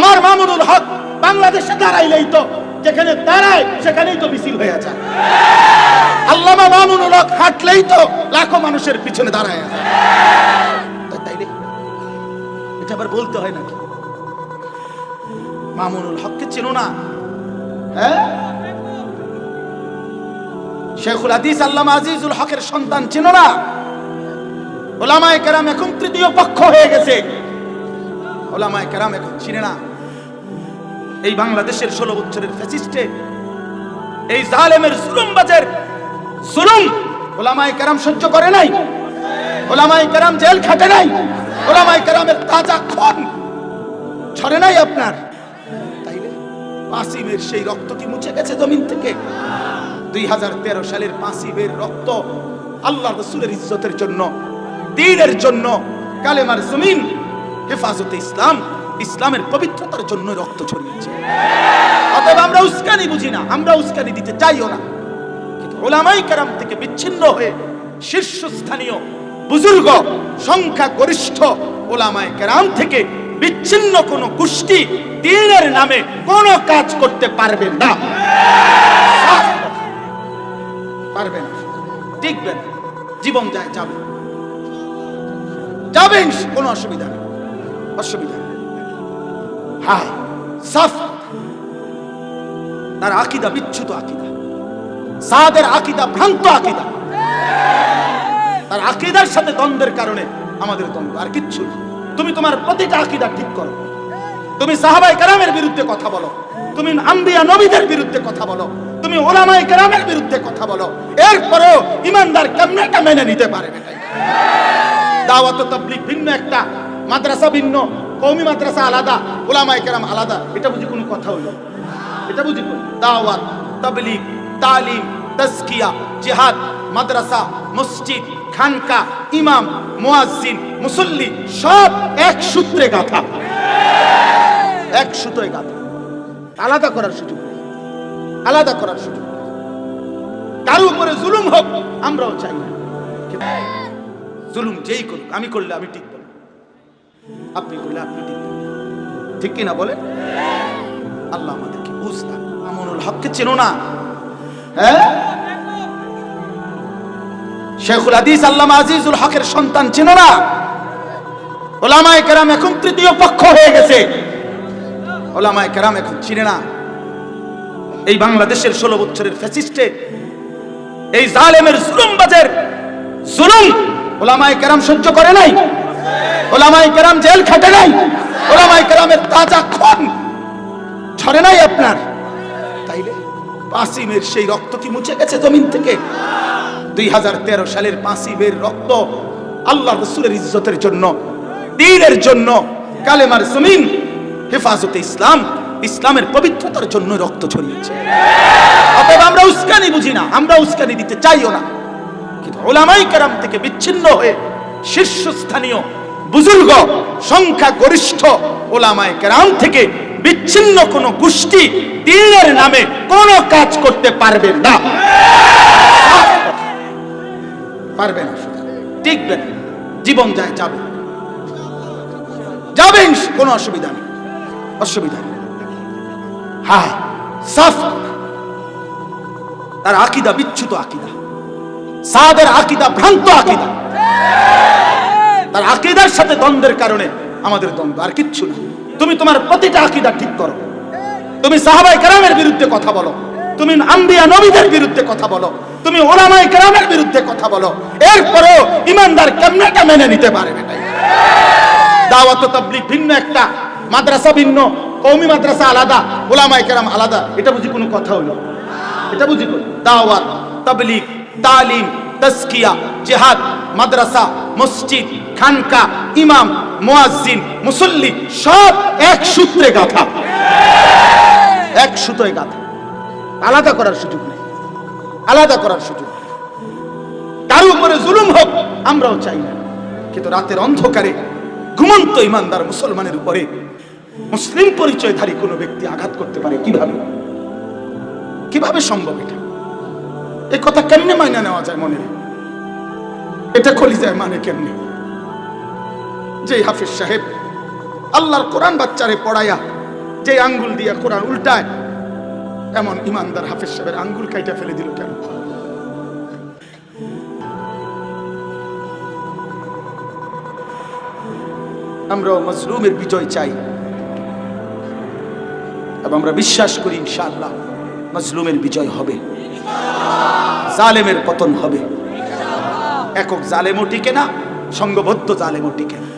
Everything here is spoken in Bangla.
আমার মামুনুল হক বাংলাদেশে দাঁড়াইলেই তো, যেখানে দাঁড়ায় সেখানেই তো মিছিল হয়ে যায়। আল্লামা মামুনুল হক হাঁটলেই তো লাখো মানুষের পিছনে দাঁড়ায় আছে। তা- তাই এটা আবার বলতে হয় নাকি? মামুনুল হককে চেনো না? হ্যাঁ? শেখুল হাদিস আল্লামা আজিজুল হকের সন্তান চেনো না? ওলামায়ে কেরাম এখন তৃতীয় পক্ষ হয়ে গেছে। ওলামায়ে কেরাম এখন চিনে না। এই বাংলাদেশের ষোলো বছরের ফ্যাসিস্টে, এই জালেমের সুলুম জুলুমবাজের জুলুম ওলামায়ে কেরাম সহ্য করে নাই ওলামাই কেরাম জেল খাটে নাই, ওলামায়ে কেরামের তাজা খুন ছড়ে নাই আপনার। তাইলে সেই রক্ত কি মুছে গেছে জমিন থেকে? দুই হাজার তেরো সালের পাসিমের রক্ত আল্লাহ রসুলের ইজ্জতের জন্য, দিনের জন্য কালেমার জমিন হেফাজতে ইসলাম ইসলামের পবিত্রতার জন্য রক্ত ছড়িয়েছে। অতএব আমরা উস্কানি বুঝি না, আমরা উস্কানি দিতে চাইও না। কিন্তু ওলামাই কারাম থেকে বিচ্ছিন্ন হয়ে শীর্ষস্থানীয় বুজুর্গ সংখ্যা গরিষ্ঠ ওলামায় কেরাম থেকে বিচ্ছিন্ন কোন গোষ্ঠী দিনের নামে কোনো কাজ করতে পারবে না। পারবে না। জীবন যায় যাবে। যাবেন কোনো অসুবিধা নেই। অসুবিধা নেই। তার আকিদা বিচ্ছুত আকিদা। সাদের আকিদা ভ্রান্ত আকিদা। তার আকিদার সাথে দ্বন্দ্বের কারণে আমাদের দ্বন্দ্ব আর কিচ্ছু তুমি তোমার প্রতিটা আকিদা ঠিক করো। তুমি সাহাবাই কারামের বিরুদ্ধে কথা বলো। তুমি আম্বিয়া নবীদের বিরুদ্ধে কথা বলো। তুমি ওলামাই বিরুদ্ধে কথা বলো। এরপরেও ইমানদার কেমনে মেনে নিতে পারে দাওয়াত ও তাবলিগ ভিন্ন একটা, মাদ্রাসা ভিন্ন কওমি মাদ্রাসা আলাদা ওলামায়ে কেরাম আলাদা। এটা বুঝি কোনো কথা হইল? এটা বুঝি দাওয়াত, তাবলিগ, তালিম, তাজকিয়া, জিহাদ, মাদ্রাসা, মসজিদ, খানকা, ইমাম, মুয়াজ্জিন, মুসল্লি, সব এক সূত্রে গাথা। এক সুতোয় গাথা। আলাদা করার সুযোগ আলাদা করার সুযোগ কারও উপরে জুলুম হোক, আমরাও চাই না। জুলুম যেই করুক, আমি করলে আমি টিকব। আপনি করলে আপনি না। ঠিক কিনা বলে আল্লাহ আমাদেরকে বুঝতাম আমনুল হককে চেনো না। হ্যাঁ? শেখুল হাদিস, আল্লামা আজিজুল হকের সন্তান চেনো না? ওলামায়ে কেরাম এখন তৃতীয় পক্ষ হয়ে গেছে। ওলামায়ে কেরাম এখন চিনে না। এই বাংলাদেশের ষোলো বছরের ফ্যাসিস্টে, এই জালেমের জুলুমবাজের জুলুম ওলামায়ে কেরাম সহ্য করে নাই। ওলামায়ে কেরাম জেল খাটে নাই। ওলামায়ে কেরামের তাজা খুন ছড়ে নাই আপনার। তাইলে পাসিমের সেই রক্ত কি মুছে গেছে জমিন থেকে? দুই হাজার তেরো সালের পাসিমের রক্ত আল্লাহ রসুলের ইজ্জতের জন্য, দিনের জন্য কালেমার জমিন, হেফাজতে ইসলাম, ইসলামের পবিত্রতার জন্য রক্ত ছড়িয়েছে। অতএব আমরা উস্কানি বুঝি না, আমরা উস্কানি দিতে চাইও না। কিন্তু ওলামাই কেরাম থেকে বিচ্ছিন্ন হয়ে শীর্ষস্থানীয় বুজুর্গ সংখ্যা গরিষ্ঠ ওলামায় কেরাম থেকে বিচ্ছিন্ন কোন গোষ্ঠী দিনের নামে কোনো কাজ করতে পারবে না। পারবে না টিকবেন জীবন যায়, যাবে। যাবেন কোনো অসুবিধা নেই। অসুবিধা নেই। হ্যাঁ সাফ। তার আকিদা বিচ্ছুত আকিদা। সাদের আকিদা ভ্রান্ত আকিদা। তার আকিদার সাথে দ্বন্দ্বের কারণে আমাদের দ্বন্দ্ব, আর কিচ্ছু না। তুমি তোমার প্রতিটা আকিদা ঠিক করো। তুমি সাহাবাই কেরামের বিরুদ্ধে কথা বলো। তুমি আম্বিয়া নবীদের বিরুদ্ধে কথা বলো। তুমি ওলামাই কেরামের বিরুদ্ধে কথা বলো। এরপরেও ইমানদার কেমনে এটা মেনে নিতে পারে দাওয়াত তাবলিগ ভিন্ন একটা, মাদ্রাসা ভিন্ন, কওমি মাদ্রাসা আলাদা, ওলামায়ে কেরাম আলাদা। এটা বুঝি কোনো কথা হইল এটা বুঝি দাওয়াত, তাবলিগ, তালিম তাজকিয়া, জিহাদ, মাদ্রাসা, মসজিদ, খানকা, ইমাম, মুয়াজ্জিন, মুসল্লি, সব এক সূত্রে গাথা। এক সুতোয় গাথা। আলাদা করার সুযোগ নেই। আলাদা করার সুযোগ তার উপরে জুলুম হোক, আমরাও চাই না। কিন্তু রাতের অন্ধকারে ঘুমন্ত ইমানদার মুসলমানের উপরে মুসলিম পরিচয়ধারী কোনো ব্যক্তি আঘাত করতে পারে কীভাবে? কীভাবে সম্ভব এটা? এই কথা কেমনে মাইনা নেওয়া যায় মনে? এটা খলি যায় মানে কেমনে? যে হাফিজ সাহেব আল্লাহর কোরআন বাচ্চারে পড়াইয়া যে আঙ্গুল দিয়ে কোরআন উল্টায়, এমন ইমানদার হাফেজ সাহেবের আঙ্গুল কাইটা ফেলে দিল কেন? আমরা মজলুমের বিজয় চাই। এবং আমরা বিশ্বাস করি ইনশাআল্লাহ মজলুমের বিজয় হবে। জালেমের পতন হবে। একক জালেমও টিকে না সঙ্গবদ্ধ জালেমও টিকে না।